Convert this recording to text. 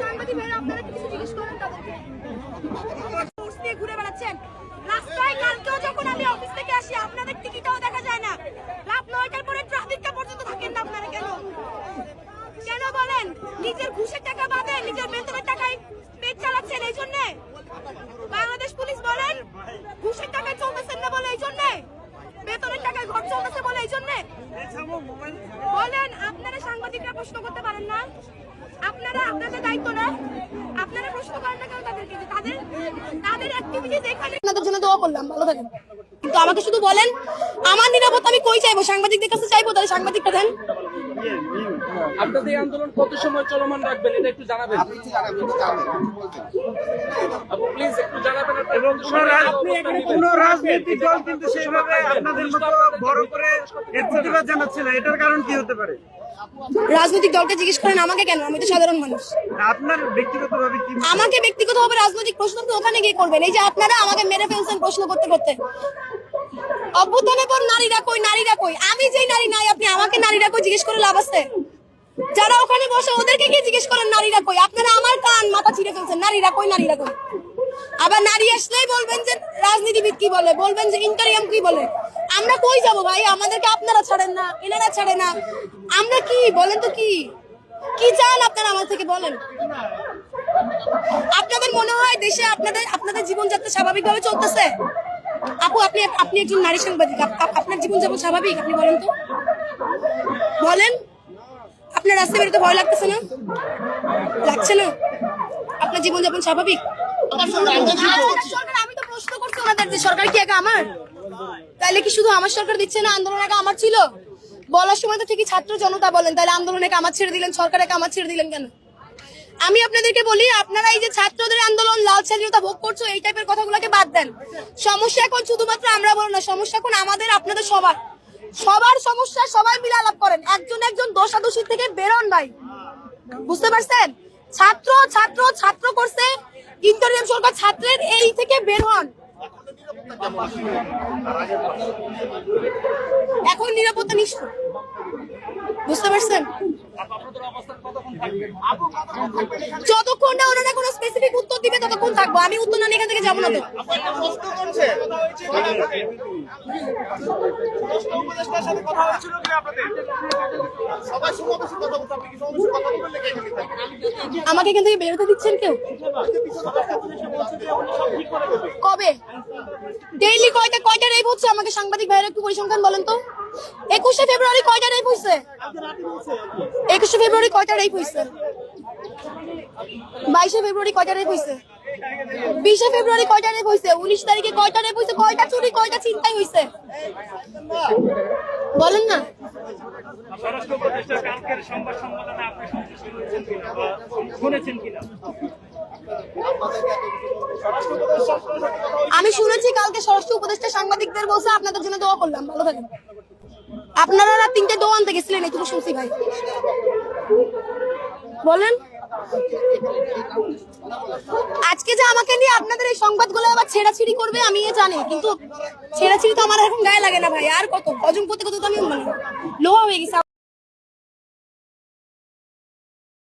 সাংবাদিক ভাইরা, আপনারা কিছু জিজ্ঞেস করেন দিয়ে ঘুরে বেড়াচ্ছেন। রাস্তায় কালকেও যখন আমি অফিস থেকে আসি, আপনাদের টিকিটও দেখা যায় না। রাত নয়টার পরে ট্রাফিকটা পর্যন্ত থাকেন না আপনারা কেন বলেন? নিজের ঘুষের টাকা বাদে নিজের বেতনের টাকায় পেট চালাচ্ছেন এই জন্যে? বাংলাদেশ পুলিশ বলেন, ঘুষের টাকায় চলতেছেন না বলে এই জন্যে? বেতনের টাকায় ঘর চলতেছে বলে এই জন্যে? বলেন আপনারা সাংবাদিকরা প্রশ্ন করতে পারেন না। আপনারা আপনাদের দায়িত্ব না। আপনারা প্রশ্ন করেন না কেন তাদেরকে? তাদের তাদের অ্যাক্টিভিটিস এখানে আপনাদের জন্য দোয়া করলাম ভালো থাকেন। কিন্তু আমাকে শুধু বলেন আমার নিরাপত্তা আমি কই চাইব? সাংবাদিকদের কাছে চাইব তাহলে সাংবাদিকটা দেন। আপনাদের আন্দোলন কত সময় চলমান রাখবেন এটা একটু জানাবেন। আপু প্লিজ একটু জানাবেন। এবং কোন রাজনৈতিক দল কিন্তু সেইভাবে আপনাদের মতো বড় করে এর প্রতিবাদ জানাচ্ছে না। এটার কারণ কি হতে পারে? রাজনৈতিক দলকে জিজ্ঞেস করেন আমাকে কেন? আমি তো সাধারণ মানুষ। আপনার ব্যক্তিগতভাবে কি আমাকে ব্যক্তিগতভাবে রাজনৈতিক প্রশ্ন তো ওখানে গিয়ে করবেন। এই যে আপনারা আমাকে মেরে ফেলছেন প্রশ্ন করতে করতে। অভ্যুত্থানের পর নারীরা কই? নারীরা কই? আমি যেই নারী নাই আপনি আমাকে নারীরা কই জিজ্ঞেস করে লাভ আছে? যারা ওখানে বসে ওদেরকে গিয়ে জিজ্ঞেস করেন নারীরা কই? আপনারা আমার কান মাথা ছিঁড়ে ফেলছেন। নারীরা কই? নারীরা কই? আবার নারী আসলেই বলবেন যে রাজনীতিবিদ কি বলে? বলবেন যে ইন্টারিয়াম কি বলে? আমরা কই যাব ভাই? আমাদেরকে আপনারা ছাড়েন না, এনারা ছাড়ে না। আমরা কি? বলেন তো কি? কি চান আপনারা আমার থেকে বলেন? আপনাদের মনে হয় দেশে আপনাদের আপনাদের জীবনযাত্রা স্বাভাবিকভাবে চলতেছে? আপু, আপনি আপনি একজন নারী সাংবাদিক। আপ- আপ- আপনার জীবনযাপন স্বাভাবিক? আপনি বলেন তো। বলেন। আপনার রাস্তায় বেরোতে ভয় লাগতেছে না? লাগছে না? আপনার জীবনযাপন স্বাভাবিক? আমি তো প্রশ্ন করছি ওনাদের যে সরকার কি আমার? শুধু আমার সরকার দিচ্ছে না আন্দোলন একা আমার ছিল? বলার সময় তো ঠিকই ছাত্র জনতা বলেন তাহলে আন্দোলন একা আমার ছেড়ে দিলেন সরকার আমার ছেড়ে দিলেন কেন? আমি আপনাদেরকে বলি আপনারা এই যে ছাত্রদের আন্দোলন লাল স্বাধীনতা ভোগ করছ এই টাইপের কথাগুলোকে বাদ দেন। সমস্যা এখন শুধুমাত্র আমরা বলো না সমস্যা এখন আমাদের আপনাদের সবার। সবার সমস্যা সবাই মিলে আলাপ করেন। একজন একজন দোষাদোষী থেকে বেরোন ভাই। বুঝতে পারছেন? ছাত্র ছাত্র ছাত্র করছে ইন্টারিয়াম সরকার ছাত্রের এই থেকে বের হন। এখন নিরাপত্তা নিশ্চয় বুঝতে পারছেন? যতক্ষণ না ওনারা কোনো থাকব আমি উত্তর না এখান থেকে যাব না তো। আমাকে এখান থেকে বেরোতে দিচ্ছেন কেউ? কবে? ডেইলি কয়টা কয়টা রেপ হচ্ছে? আমাকে সাংবাদিক ভাইয়ের একটু পরিসংখ্যান বলেন তো। একুশে ফেব্রুয়ারি কয়টা রেপ হয়েছে? একুশে ফেব্রুয়ারি কয়টা রেপ হয়েছে? বাইশে ফেব্রুয়ারি কয়টা রেপ হয়েছে বিশে ফেব্রুয়ারি কয়টা রেপ হয়েছে উনিশ তারিখে কয়টা রেপ হয়েছে কয়টা চুরি কয়টা চিন্তাই হয়েছে বলেন না। আমি শুনেছি কালকে স্বরাষ্ট্র উপদেষ্টা সাংবাদিকদের বলছে আপনাদের জন্য দোয়া করলাম। ভালো থাকেন। আপনারা তিনটে দোয়া আনতে গেছিলেন এটুকু শুনছি ভাই। বলেন। আজকে যে আমাকে নিয়ে আপনাদের এই সংবাদগুলো আবার ছেড়াছিড়ি করবে আমি এ জানি, কিন্তু ছেড়াছিড়ি তো আমার এখন গায়ে লাগে না ভাই, আর কত? হজম করতে কত তো আমি মানে লোহা হয়ে গেছি।